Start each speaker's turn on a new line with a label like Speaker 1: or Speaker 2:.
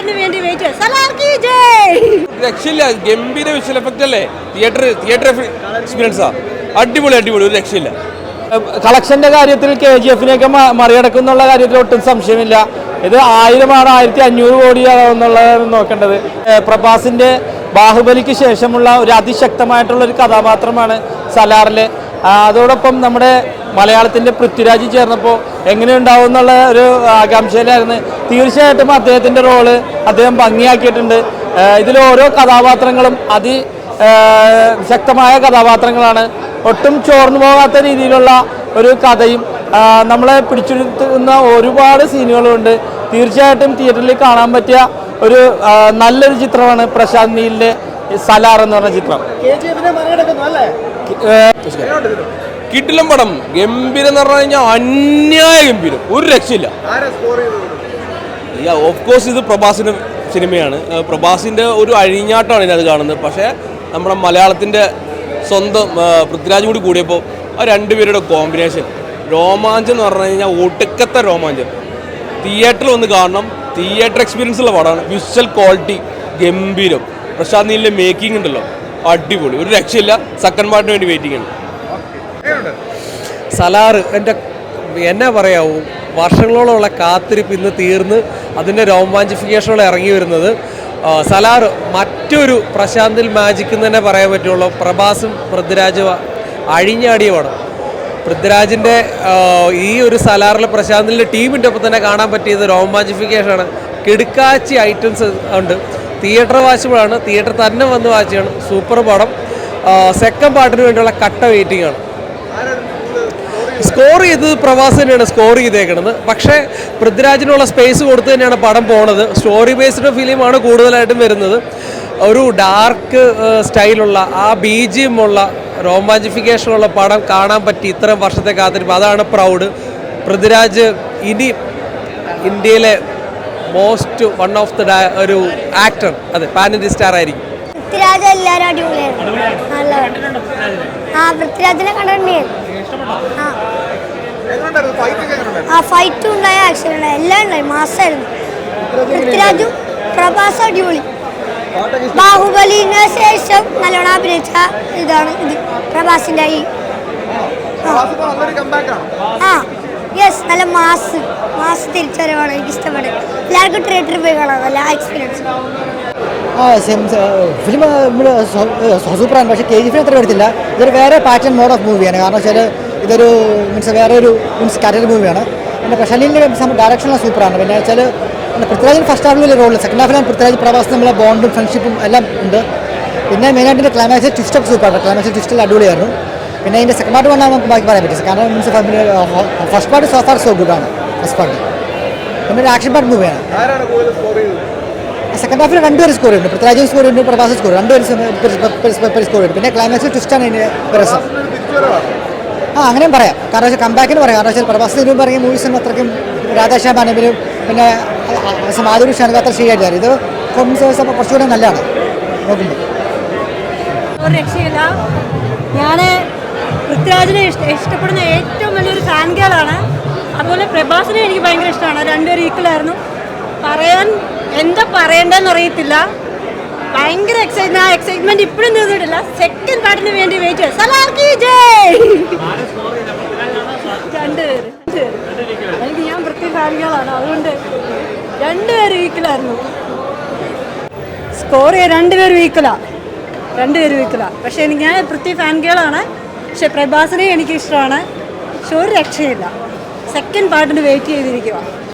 Speaker 1: പാട്ടിന് വേണ്ടി വെയിറ്റ് സലാർക്കി ജയ്.
Speaker 2: രക്ഷയില്ല. ഗംഭീര വിഷ്വൽ എഫക്റ്റ് അല്ലേ? തിയേറ്റർ തിയേറ്റർ എക്സ്പീരിയൻസാ അടിപൊളി അടിപൊളി. ഒരു രക്ഷയില്ല.
Speaker 3: കളക്ഷന്റെ കാര്യത്തിൽ കെ ജി എഫിനെയൊക്കെ മറികടക്കുന്നുള്ള കാര്യത്തിൽ ഒട്ടും സംശയമില്ല. ഇത് ആയിരമാണ് ആയിരത്തി അഞ്ഞൂറ് കോടിയാണെന്നുള്ളത് നോക്കേണ്ടത് പ്രഭാസിന്റെ ബാഹുബലിക്ക് ശേഷമുള്ള ഒരു അതിശക്തമായിട്ടുള്ള ഒരു കഥാപാത്രമാണ് സലാറിലെ. അതോടൊപ്പം നമ്മുടെ മലയാളത്തിന്റെ പൃഥ്വിരാജ് ചേർന്നപ്പോൾ എങ്ങനെ ഉണ്ടാവും എന്നുള്ള ഒരു ആകാംക്ഷയിലായിരുന്നു. തീർച്ചയായിട്ടും അദ്ദേഹത്തിന്റെ റോൾ അദ്ദേഹം ഭംഗിയാക്കിയിട്ടുണ്ട്. ഇതിൽ ഓരോ കഥാപാത്രങ്ങളും അതി ശക്തമായ കഥാപാത്രങ്ങളാണ്. ഒട്ടും ചോർന്നു പോകാത്ത രീതിയിലുള്ള ഒരു കഥയും നമ്മളെ പിടിച്ചെടുത്തുന്ന ഒരുപാട് സീനുകളുണ്ട്. തീർച്ചയായിട്ടും തിയേറ്ററിൽ കാണാൻ പറ്റിയ ഒരു നല്ലൊരു ചിത്രമാണ് പ്രശാന്ത് നീലിന്റെ സലാർ എന്ന് പറഞ്ഞ ചിത്രം.
Speaker 2: കിട്ടിലും പടം ഗംഭീരം എന്ന് പറഞ്ഞു കഴിഞ്ഞാൽ അന്യായ ഗംഭീരം. ഒരു രക്ഷയില്ല. ഓഫ് കോഴ്സ് ഇത് പ്രഭാസിന്റെ സിനിമയാണ്. പ്രഭാസിന്റെ ഒരു അഴിഞ്ഞാട്ടമാണ് ഇതിനകത്ത് കാണുന്നത്. പക്ഷേ നമ്മുടെ മലയാളത്തിന്റെ സ്വന്തം പൃഥ്വിരാജ് കൂടി കൂടിയപ്പോൾ ആ രണ്ടുപേരുടെ കോമ്പിനേഷൻ രോമാഞ്ചം എന്ന് പറഞ്ഞു കഴിഞ്ഞാൽ ഒടുക്കത്തെ രോമാഞ്ചം. തിയേറ്ററിൽ ഒന്ന് കാണണം. തിയേറ്റർ എക്സ്പീരിയൻസ് ഉള്ള പടമാണ്. വിഷ്വൽ ക്വാളിറ്റി ഗംഭീരം. പ്രശാന്ത് നീലിന്റെ മേക്കിംഗ് ഉണ്ടല്ലോ. അടിപൊളി. ഒരു രക്ഷയില്ല. സെക്കൻഡ് പാർട്ടിന് വേണ്ടി വെയിറ്റിംഗ് ഉണ്ട്.
Speaker 4: സലാറ് എന്റെ എന്നാ പറയാവൂ വർഷങ്ങളോളമുള്ള കാത്തിരിപ്പ് ഇന്ന് തീർന്ന് അതിന്റെ രോമാഞ്ചിഫിക്കേഷനോടെ ഇറങ്ങി വരുന്നത്. സലാർ മറ്റൊരു പ്രശാന്തിൽ മാജിക് എന്ന് തന്നെ പറയാൻ പറ്റുള്ളൂ. പ്രഭാസും പൃഥ്വിരാജും അഴിഞ്ഞാടിയ പടം. പൃഥ്വിരാജിന്റെ ഈ ഒരു സലാറിൽ പ്രശാന്തിന്റെ ടീമിന്റെ ഒപ്പം തന്നെ കാണാൻ പറ്റിയത് രോമാഞ്ചിഫിക്കേഷനാണ്. കിടുക്കാച്ചി ഐറ്റംസ് ഉണ്ട്. തിയേറ്റർ വാച്ചുമ്പോഴാണ് തിയേറ്റർ തന്നെ വന്ന് വാച്ചാണ് സൂപ്പർ പടം. സെക്കൻഡ് പാർട്ടിന് വേണ്ടിയുള്ള കട്ട വെയിറ്റിംഗ് ആണ്. സ്കോർ ചെയ്തത് പ്രവാസ് തന്നെയാണ് സ്കോർ ചെയ്തേക്കുന്നത് പക്ഷേ പൃഥ്വിരാജിനുള്ള സ്പേസ് കൊടുത്ത് തന്നെയാണ് പടം പോണത്. സ്റ്റോറി ബേസ്ഡ് ഫിലിമാണ് കൂടുതലായിട്ടും വരുന്നത്. ഒരു ഡാർക്ക് സ്റ്റൈലുള്ള ആ ബീജിയമുള്ള റോമാഞ്ചിഫിക്കേഷനുള്ള പടം കാണാൻ പറ്റി ഇത്രയും വർഷത്തെ കാത്തിരിപ്പ്. അതാണ് പ്രൗഡ് പൃഥ്വിരാജ് ഇനി ഇന്ത്യയിലെ മോസ്റ്റ് വൺ ഓഫ് ദ ഒരു ആക്ടർ. അതെ ഇന്ത്യ സ്റ്റാർ ആയിരിക്കും.
Speaker 5: പൃഥ്വിരാജ് എല്ലാവരും ആ ആ. ഫൈറ്റും ഉണ്ടായ ശേഷം നല്ലോണം അഭിനയിച്ച ഇതാണ് ഇത്. പ്രഭാസിന്റെ ഈ ആ. യെസ് നല്ല മാസ് മാസ് തിരിച്ചറിവാണ് എനിക്ക് ഇഷ്ടപ്പെട്ടത് എല്ലാവർക്കും തിയേറ്ററിൽ പോയി കാണാം നല്ല എക്സ്പീരിയൻസ്
Speaker 6: ആ സെയിം ഫിലിം സൂപ്പറാണ്. പക്ഷേ കെ ജി ഫിലിം അത്ര എടുത്തില്ല. ഇതൊരു വേറെ പാറ്റേൺ മോഡ് ഓഫ് മൂവിയാണ് കാരണം വെച്ചാൽ ഇതൊരു മീൻസ് വേറെ ഒരു മീൻസ് കാറ്റഗറി മൂവിയാണ് പിന്നെ പ്രശാലിന്റെ ഡയറക്ഷൻ സൂപ്പറാണ് പിന്നെ വെച്ചാൽ പൃഥ്വിരാജൻ ഫസ്റ്റ് ഹാഫിൽ വലിയ റോൾ സെക്കൻഡ് ഹാഫിലാണ് പൃഥ്വിരാജ് പ്രവാസ് നമ്മളെ ബോണ്ടും ഫ്രണ്ട്ഷിപ്പും എല്ലാം ഉണ്ട്. പിന്നെ മെയിനായിട്ട് ക്ലൈമാക്സ് ട്വിസ്റ്റൊക്കെ സൂപ്പറാണ് ക്ലൈമാക്സ് ട്വിസ്റ്റിൽ അടിപൊളിയായിരുന്നു. പിന്നെ അതിന്റെ സെക്കൻഡ് പാർട്ട് വന്നാൽ നമുക്ക് ബാക്കി പറയാൻ പറ്റും second means first part so far so ആണ്. ഫസ്റ്റ് പാർട്ട് പിന്നെ ഒരു ആക്ഷൻ പാർട്ട് മൂവിയാണ് സെക്കൻഡ് ഹാഫിൽ രണ്ടുപേരും സ്കോർ ഉണ്ട് പൃഥ്വിരാജും സ്കോർ ചെയ്യുന്നു, പ്രഭാസ് സ്കോർ രണ്ടുപേരും സ്കോർ ഉണ്ട് പിന്നെ ക്ലൈമാക്സ് ട്വിസ്റ്റാണ് അതിന്റെ രസം. ആ അങ്ങനെയും പറയാം. കാരണം വെച്ചാൽ കമ്പാക്കിന് പറയാം. കാരണം വെച്ചാൽ പ്രഭാസ് ഇതിനും പറയും മൂവീസിനും അത്രയ്ക്കും രാധാശ്യാം ബാനബിലും പിന്നെ മാധുരി ഷാനും അത്ര ശരിയായിട്ട് ഇത് കോമിക്സ് അപ്പോൾ കുറച്ചുകൂടെ നല്ലതാണ്. നോക്കുമ്പോൾ
Speaker 1: രക്ഷയില്ല. ഞാൻ പൃഥ്വിരാജിനെ ഇഷ്ട ഇഷ്ടപ്പെടുന്ന ഏറ്റവും വലിയൊരു ഫാൻ ഗേളാണ് അതുപോലെ പ്രഭാസിനെ എനിക്ക് ഭയങ്കര ഇഷ്ടമാണ്. രണ്ടുപേരും ഈക്വലായിരുന്നു പറയാൻ എന്താ പറയണ്ടെന്ന് അറിയത്തില്ല. ഭയങ്കര എക്സൈറ്റ്മെന്റ് ആ എക്സൈറ്റ്മെന്റ് ഇപ്പോഴും തീർന്നിട്ടില്ല. സെക്കൻഡ് പാർട്ടിന് വേണ്ടി വെയിറ്റ് സലാർക്കി ജയ്! രണ്ടുപേര്. എനിക്ക് ഞാൻ പ്രത്യേക ഫാൻ ഗേളാണ് അതുകൊണ്ട് രണ്ടുപേരും ഈക്വലായിരുന്നു സ്കോർ രണ്ടുപേരും ഈക്വലാ രണ്ടുപേരും ഈക്വലാ പക്ഷേ എനിക്ക് ഞാൻ പ്രത്യേക ഫാൻ ഗേളാണ് പക്ഷെ പ്രഭാസിനെ എനിക്കിഷ്ടമാണ്. പക്ഷെ ഒരു രക്ഷയില്ല സെക്കൻഡ് പാർട്ടിന് വെയിറ്റ് ചെയ്തിരിക്കുക